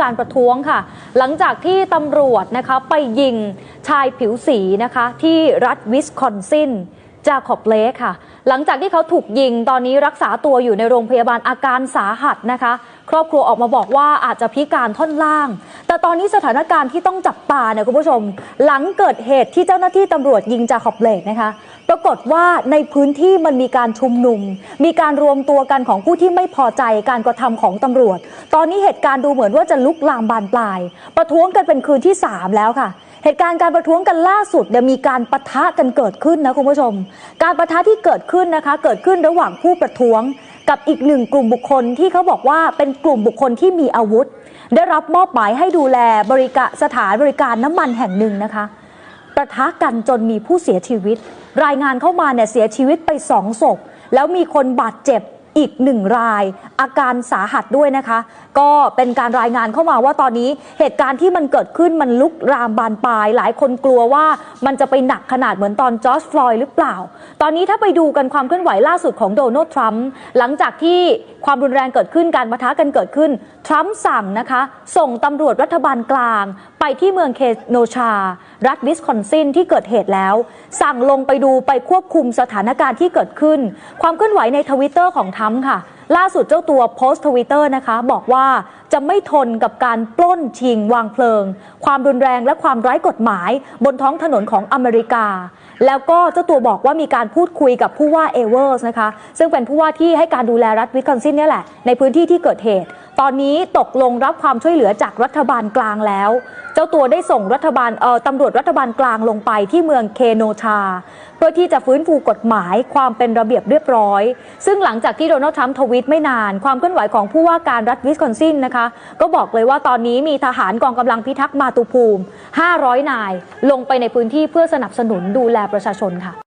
การประท้วงค่ะ หลังจากที่ตำรวจนะคะไปยิงชายผิวสีนะคะที่รัฐวิสคอนซินจาคอบเลกค่ะ หลังจากที่เขาถูกยิงตอนนี้รักษาตัวอยู่ในโรงพยาบาลอาการสาหัสนะคะ ครอบครัวออกมาบอกว่าอาจจะพิการท่อนล่าง แต่ตอนนี้สถานการณ์ที่ต้องจับตาเนี่ยคุณผู้ชม หลังเกิดเหตุที่เจ้าหน้าที่ตำรวจยิงจาคอบเลกนะคะ ปรากฏว่าในพื้นที่มันมีการชุมนุม มีการรวมตัวกันของผู้ที่ไม่พอใจการกระทำของตำรวจ ตอนนี้เหตุการณ์ดูเหมือนว่าจะลุกลามบานปลาย ประท้วงกันเป็นคืนที่สามแล้วค่ะ เหตุการณ์การประท้วงกันล่าสุดเนี่ยมีการปะทะกันเกิดขึ้นนะคุณผู้ชม การปะทะที่เกิดขึ้นนะคะ เกิดขึ้นระหว่างผู้ประท้วง กับอีกหนึ่งกลุ่มบุคคลที่เขาบอกว่าเป็นกลุ่มบุคคลที่มีอาวุธ ได้รับมอบหมายให้ดูแลบริการสถานบริการน้ำมันแห่งหนึ่งนะคะ ประทะกันจนมีผู้เสียชีวิต รายงานเข้ามาเนี่ยเสียชีวิตไปสองศพแล้วมีคนบาดเจ็บ อีกหนึ่งราย อาการสาหัสด้วยนะคะ ก็เป็นการรายงานเข้ามาว่าตอนนี้เหตุการณ์ที่มันเกิดขึ้นมันลุกรามบานปลาย หลายคนกลัวว่ามันจะไปหนักขนาดเหมือนตอนจอร์จฟลอยด์หรือเปล่า ตอนนี้ถ้าไปดูกันความเคลื่อนไหวล่าสุดของโดนัลด์ทรัมป์หลังจากที่ความรุนแรงเกิดขึ้นการปะทะกันเกิดขึ้นทรัมป์สั่งนะคะ ส่งตำรวจรัฐบาลกลาง ไปที่เมืองเคโนชา รัฐวิสคอนซินที่เกิดเหตุแล้ว สั่งลงไปดูไปควบคุมสถานการณ์ที่เกิดขึ้น ความเคลื่อนไหวในทวิตเตอร์ของทรัมป์ค่ะ ล่าสุดเจ้าตัวโพสต์ทวิตเตอร์นะคะ บอกว่าจะไม่ทนกับการปล้นชิง วางเพลิง ความรุนแรงและความไร้กฎหมาย บนท้องถนนของอเมริกา แล้วก็เจ้าตัวบอกว่ามีการพูดคุยกับผู้ว่าเอเวอร์สนะคะ ซึ่งเป็นผู้ว่าที่ให้การดูแลรัฐวิสคอนซินเนี่ยแหละในพื้นที่ที่เกิดเหตุ ตอนนี้ตกลงรับความช่วยเหลือจากรัฐบาลกลางแล้ว เจ้าตัวได้ส่งรัฐบาลเอ่อตำรวจรัฐบาลกลางลงไปที่เมืองเคโนชา เพื่อที่จะฟื้นฟูกฎหมายความเป็นระเบียบเรียบร้อย ซึ่งหลังจากที่โดนัลด์ทรัมป์ทวีตไม่นาน ความเคลื่อนไหวของผู้ว่าการรัฐวิสคอนซินนะคะ ก็บอกเลยว่าตอนนี้มีทหารกองกำลังพิทักษ์มาตุภูมิ 500 นาย ลงไปในพื้นที่เพื่อสนับสนุนดูแลประชาชนค่ะ